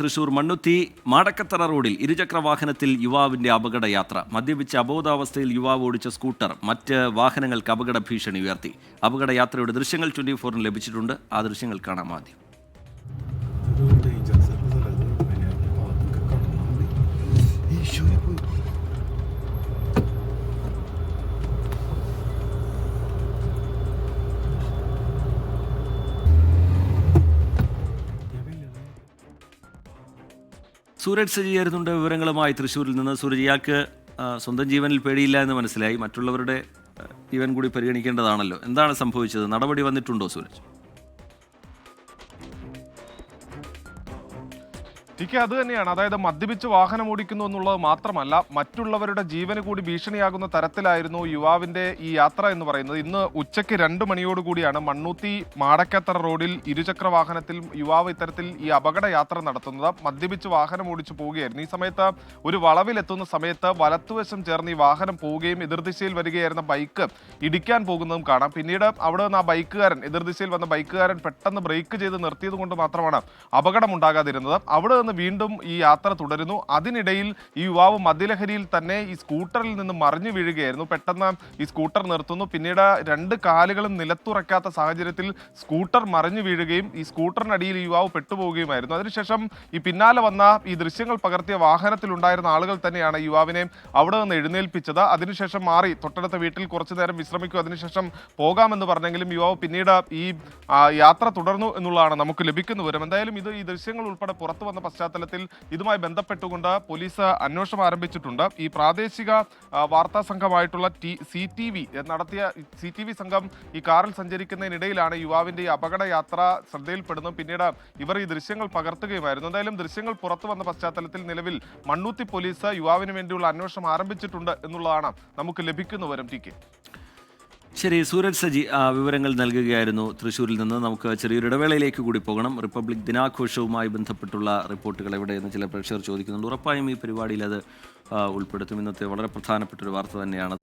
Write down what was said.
തൃശൂർ മണ്ണുത്തി മാടക്കത്തറ റോഡിൽ ഇരുചക്ര വാഹനത്തിൽ യുവാവിന്റെ അപകടയാത്ര. മദ്യപിച്ച അബോധാവസ്ഥയിൽ യുവാവ് ഓടിച്ച സ്കൂട്ടർ മറ്റ് വാഹനങ്ങൾക്ക് അപകട ഭീഷണി ഉയർത്തി. അപകടയാത്രയുടെ ദൃശ്യങ്ങൾ ട്വന്റി ഫോറിന് ലഭിച്ചിട്ടുണ്ട്. ആ ദൃശ്യങ്ങൾ കാണാം ആദ്യം. സൂരജ് സജ്ജീകരുന്നുണ്ട് വിവരങ്ങളുമായി തൃശ്ശൂരിൽ നിന്ന്. സൂരജ് ഇയാൾക്ക് സ്വന്തം ജീവനിൽ പേടിയില്ല എന്ന് മനസ്സിലായി. മറ്റുള്ളവരുടെ ജീവൻ കൂടി പരിഗണിക്കേണ്ടതാണല്ലോ. എന്താണ് സംഭവിച്ചത്? നടപടി വന്നിട്ടുണ്ടോ സൂരജ്? ടിക്ക് അത് തന്നെയാണ്. അതായത് മദ്യപിച്ച് വാഹനം ഓടിക്കുന്നു എന്നുള്ളത് മാത്രമല്ല മറ്റുള്ളവരുടെ ജീവന് കൂടി ഭീഷണിയാകുന്ന തരത്തിലായിരുന്നു യുവാവിന്റെ ഈ യാത്ര എന്ന് പറയുന്നത്. ഇന്ന് ഉച്ചയ്ക്ക് രണ്ട് മണിയോടുകൂടിയാണ് മണ്ണൂത്തി മാടക്കത്തറ റോഡിൽ ഇരുചക്ര വാഹനത്തിൽ യുവാവ് ഇത്തരത്തിൽ ഈ അപകട യാത്ര നടത്തുന്നത്. മദ്യപിച്ച് വാഹനം ഓടിച്ചു പോവുകയായിരുന്നു. ഈ സമയത്ത് ഒരു വളവിലെത്തുന്ന സമയത്ത് വലത്തുവശം ചേർന്ന് ഈ വാഹനം പോവുകയും എതിർദിശയിൽ വരികയായിരുന്ന ബൈക്ക് ഇടിക്കാൻ പോകുന്നതും കാണാം. പിന്നീട് അവിടെ നിന്ന് ആ ബൈക്കുകാരൻ എതിർദിശയിൽ വന്ന ബൈക്കുകാരൻ പെട്ടെന്ന് ബ്രേക്ക് ചെയ്ത് നിർത്തിയത് കൊണ്ട് മാത്രമാണ് അപകടം ഉണ്ടാകാതിരുന്നത് അവിടെ നിന്ന് വീണ്ടും ഈ യാത്ര തുടരുന്നു. അതിനിടയിൽ ഈ യുവാവ് മദ്യലഹരിയിൽ തന്നെ ഈ സ്കൂട്ടറിൽ നിന്ന് മറിഞ്ഞു വീഴുകയായിരുന്നു. പെട്ടെന്ന് ഈ സ്കൂട്ടർ നിർത്തുന്നു. പിന്നീട് രണ്ട് കാലുകളും നിലത്തുറക്കാത്ത സാഹചര്യത്തിൽ സ്കൂട്ടർ മറിഞ്ഞു വീഴുകയും ഈ സ്കൂട്ടറിനടിയിൽ ഈ യുവാവ് പെട്ടുപോവുകയുമായിരുന്നു. അതിനുശേഷം ഈ പിന്നാലെ വന്ന ഈ ദൃശ്യങ്ങൾ പകർത്തിയ വാഹനത്തിലുണ്ടായിരുന്ന ആളുകൾ തന്നെയാണ് യുവാവിനെ അവിടെ നിന്ന് എഴുന്നേൽപ്പിച്ചത്. അതിനുശേഷം മാറി തൊട്ടടുത്ത വീട്ടിൽ കുറച്ചു നേരം വിശ്രമിക്കും. അതിനുശേഷം പോകാമെന്ന് പറഞ്ഞെങ്കിലും യുവാവ് പിന്നീട് ഈ യാത്ര തുടർന്നു എന്നുള്ളതാണ് നമുക്ക് ലഭിക്കുന്ന വിവരം. എന്തായാലും ഇത് ഈ ദൃശ്യങ്ങൾ ഉൾപ്പെടെ പുറത്തു വന്ന പശ്ചാത്തലത്തിൽ ഇതുമായി ബന്ധപ്പെട്ടുകൊണ്ട് പോലീസ് അന്വേഷണം ആരംഭിച്ചിട്ടുണ്ട്. ഈ പ്രാദേശിക ആ, വാർത്താ സംഘമായിട്ടുള്ള ടി സി ടി വി നടത്തിയ സി ടി വി സംഘം ഈ കാറിൽ സഞ്ചരിക്കുന്നതിനിടയിലാണ് യുവാവിന്റെ ഈ അപകട യാത്ര ശ്രദ്ധയിൽപ്പെടുന്നു. പിന്നീട് ഇവർ ഈ ദൃശ്യങ്ങൾ പകർത്തുകയുമായിരുന്നു. എന്തായാലും ദൃശ്യങ്ങൾ പുറത്തു വന്ന പശ്ചാത്തലത്തിൽ നിലവിൽ മണ്ണൂത്തി പോലീസ് യുവാവിന് വേണ്ടിയുള്ള അന്വേഷണം ആരംഭിച്ചിട്ടുണ്ട് എന്നുള്ളതാണ് നമുക്ക് ലഭിക്കുന്ന വിവരം ടി കെ. ശരി സൂരജ് സജി വിവരങ്ങൾ നൽകുകയായിരുന്നു തൃശ്ശൂരിൽ നിന്ന്. നമുക്ക് ചെറിയൊരു ഇടവേളയിലേക്ക് കൂടി പോകണം. റിപ്പബ്ലിക് ദിനാഘോഷവുമായി ബന്ധപ്പെട്ടുള്ള റിപ്പോർട്ടുകൾ എവിടെയെന്ന് ചില പ്രേക്ഷകർ ചോദിക്കുന്നുണ്ട്. ഉറപ്പായും ഈ പരിപാടിയിൽ അത് ഉൾപ്പെടുത്തും. ഇന്നത്തെ വളരെ പ്രധാനപ്പെട്ട ഒരു വാർത്ത തന്നെയാണ്.